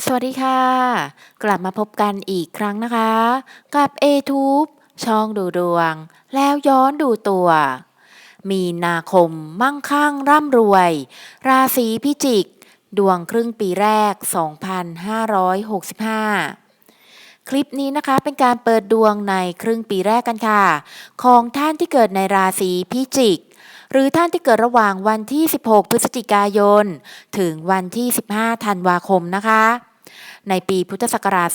สวัสดีค่ะ กลับมาพบกันอีกครั้งนะคะ กับ a t u b e ช่องดูดวง แล้วย้อนดูตัว มีนาคมมั่งคั่งร่ำรวย ราศีพิจิก ดวงครึ่งปีแรก 2565 คลิปนี้นะคะเป็นการเปิดดวงในครึ่งปีแรกกันค่ะ ของท่านที่เกิดในราศีพิจิก หรือท่านที่เกิดระหว่างวันที่ 16 พฤศจิกายน ถึงวันที่ 15 ธันวาคมนะคะ ในปีพุทธศักราช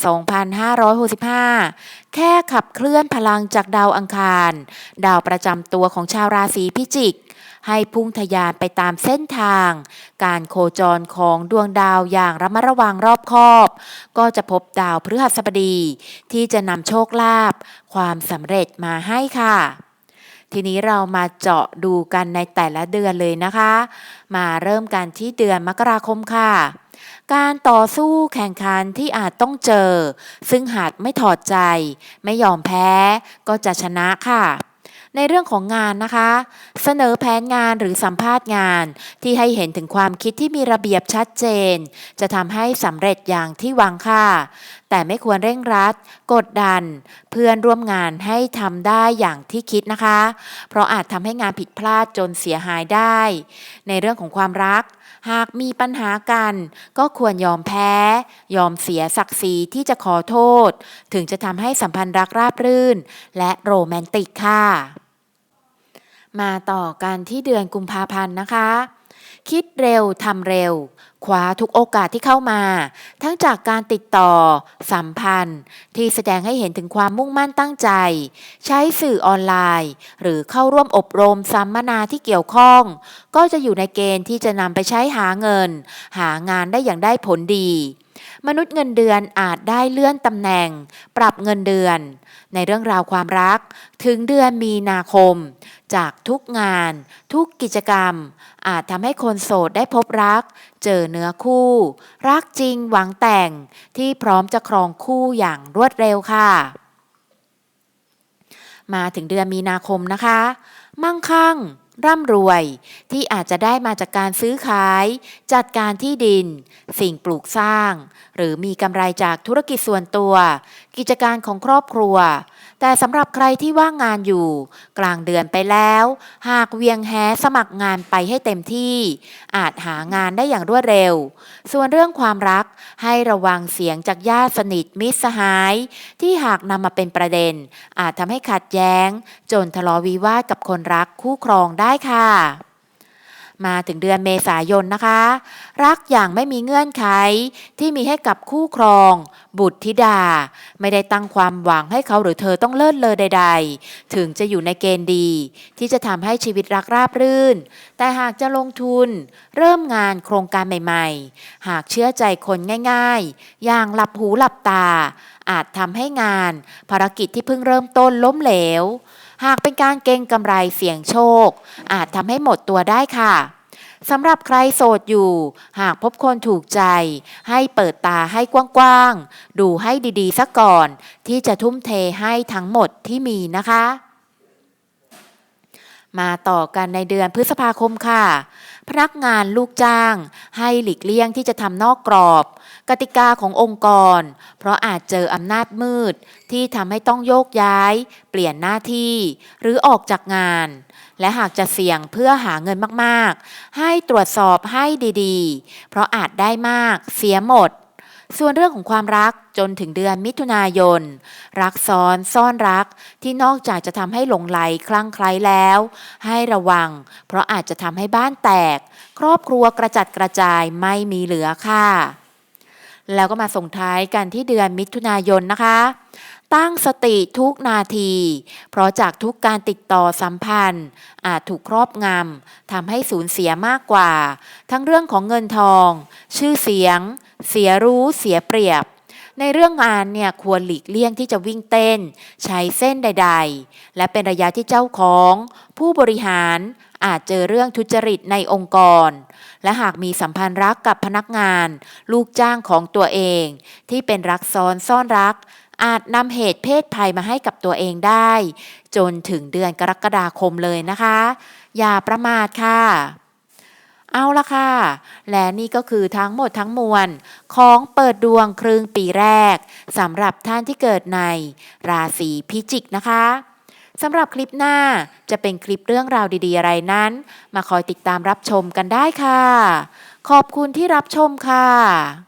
2565 แค่ขับเคลื่อนพลังจากดาวอังคาร ดาวประจำตัวของชาวราศีพิจิกให้พุ่งทะยานไปตามเส้นทาง การโคจรของดวงดาวอย่างระมัดระวังรอบคอบ ก็จะพบดาวพฤหัสบดี ที่จะนำโชคลาภความสำเร็จมาให้ค่ะ ทีนี้เรามาเจาะดูกันในแต่ละเดือนเลยนะคะ มาเริ่มกันที่เดือนมกราคมค่ะ การต่อสู้แข่งขันที่อาจต้องเจอ ซึ่งหากไม่ถอดใจ ไม่ยอมแพ้ก็จะชนะค่ะในเรื่องของงานนะคะ เสนอแผนงานหรือสัมภาษณ์งาน ที่ให้เห็นถึงความคิดที่มีระเบียบชัดเจน จะทำให้สำเร็จอย่างที่หวังค่ะแต่ไม่ควรเร่งรัด กดดัน เพื่อนร่วมงานให้ทำได้อย่างที่คิดนะคะ เพราะอาจทำให้งานผิดพลาดจนเสียหายได้ ในเรื่องของความรัก หากมีปัญหากัน ก็ควรยอมแพ้ ยอมเสียศักดิ์ศรีที่จะขอโทษ ถึงจะทำให้สัมพันธ์รักราบรื่น และโรแมนติกค่ะ มาต่อกันที่เดือนกุมภาพันธ์นะคะ คิดเร็วทำเร็วคว้าทุกโอกาสที่เข้ามา ทั้งจากการติดต่อ สัมพันธ์ ที่แสดงให้เห็นถึงความมุ่งมั่นตั้งใจ ใช้สื่อออนไลน์ หรือเข้าร่วมอบรมสัมมนาที่เกี่ยวข้อง ก็จะอยู่ในเกณฑ์ที่จะนำไปใช้หาเงิน หางานได้อย่างได้ผลดี มนุษย์เงินเดือนอาจได้เลื่อนตำแหน่ง ปรับเงินเดือน ในเรื่องราวความรัก ถึงเดือนมีนาคม จากทุกงาน ทุกกิจกรรม อาจทำให้คนโสดได้พบรัก เจอเนื้อคู่ รักจริงหวังแต่งที่พร้อมจะครองคู่อย่างรวดเร็วค่ะ มาถึงเดือนมีนาคมนะคะ มั่งคั่ง ร่ำรวยที่อาจจะได้มาจากการซื้อขาย จัดการที่ดิน สิ่งปลูกสร้าง หรือมีกำไรจากธุรกิจส่วนตัว กิจการของครอบครัว แต่สำหรับใครที่ว่างงานอยู่ กลางเดือนไปแล้ว หากเวียงแฮสมัครงานไปให้เต็มที่ อาจหางานได้อย่างรวดเร็ว ส่วนเรื่องความรักให้ระวังเสียงจากญาติสนิทมิตรสหาย ที่หากนำมาเป็นประเด็น อาจทำให้ขัดแย้ง จนทะเลาะวิวาทกับคนรักคู่ครองได้ค่ะ มาถึงเดือนเมษายนนะคะ รักอย่างไม่มีเงื่อนไขที่มีให้กับคู่ครอง บุตรธิดา ไม่ได้ตั้งความหวังให้เขาหรือเธอต้องเลิศเลอใด ๆ ถึงจะอยู่ในเกณฑ์ดี ที่จะทำให้ชีวิตรักราบรื่น แต่หากจะลงทุน เริ่มงานโครงการใหม่ๆ หากเชื่อใจคนง่าย ๆ อย่างหลับหูหลับตา อาจทำให้งานภารกิจที่เพิ่งเริ่มต้นล้มเหลว หากเป็นการเก็งกำไรเสี่ยงโชค อาจทำให้หมดตัวได้ค่ะสำหรับใครโสดอยู่ หากพบคนถูกใจ ให้เปิดตาให้กว้างๆ ดูให้ดีๆซะก่อน ที่จะทุ่มเทให้ทั้งหมดที่มีนะคะ มาต่อกันในเดือนพฤษภาคมค่ะ พนักงานลูกจ้าง ให้หลีกเลี่ยงที่จะทำนอกกรอบ กติกาขององค์กร เพราะอาจเจออำนาจมืด ที่ทำให้ต้องโยกย้าย เปลี่ยนหน้าที่ หรือออกจากงาน และหากจะเสี่ยงเพื่อหาเงินมากๆ ให้ตรวจสอบให้ดีๆ เพราะอาจได้มากเสียหมด ส่วนเรื่องของความรักจนถึงเดือนมิถุนายน รักซ้อนซ่อนรักที่นอกจากจะทำให้หลงไหลคลั่งไคล้แล้ว ให้ระวัง เพราะอาจจะทำให้บ้านแตก ครอบครัวกระจัดกระจายไม่มีเหลือค่ะ แล้วก็มาส่งท้ายกันที่เดือนมิถุนายนนะคะ ตั้งสติทุกนาที เพราะจากทุกการติดต่อสัมพันธ์ อาจถูกครอบงำทำให้สูญเสียมากกว่า ทั้งเรื่องของเงินทอง ชื่อเสียง เสียรู้เสียเปรียบ ในเรื่องงานเนี่ยควรหลีกเลี่ยงที่จะวิ่งเต้น ใช้เส้นใด ๆ และเป็นระยะที่เจ้าของ ผู้บริหารอาจเจอเรื่องทุจริตในองค์กร และหากมีสัมพันธ์รักกับพนักงาน ลูกจ้างของตัวเอง ที่เป็นรักซ้อนซ่อนรัก อาจนำเหตุเพศภัยมาให้กับตัวเองได้ จนถึงเดือนกรกฎาคมเลยนะคะ อย่าประมาทค่ะ เอาละค่ะ และนี่ก็คือทั้งหมดทั้งมวล ของเปิดดวงครึ่งปีแรกสำหรับท่านที่เกิดในราศีพิจิกนะคะสำหรับคลิปหน้าจะเป็นคลิปเรื่องราวดีๆอะไรนั้น มาคอยติดตามรับชมกันได้ค่ะ ขอบคุณที่รับชมค่ะ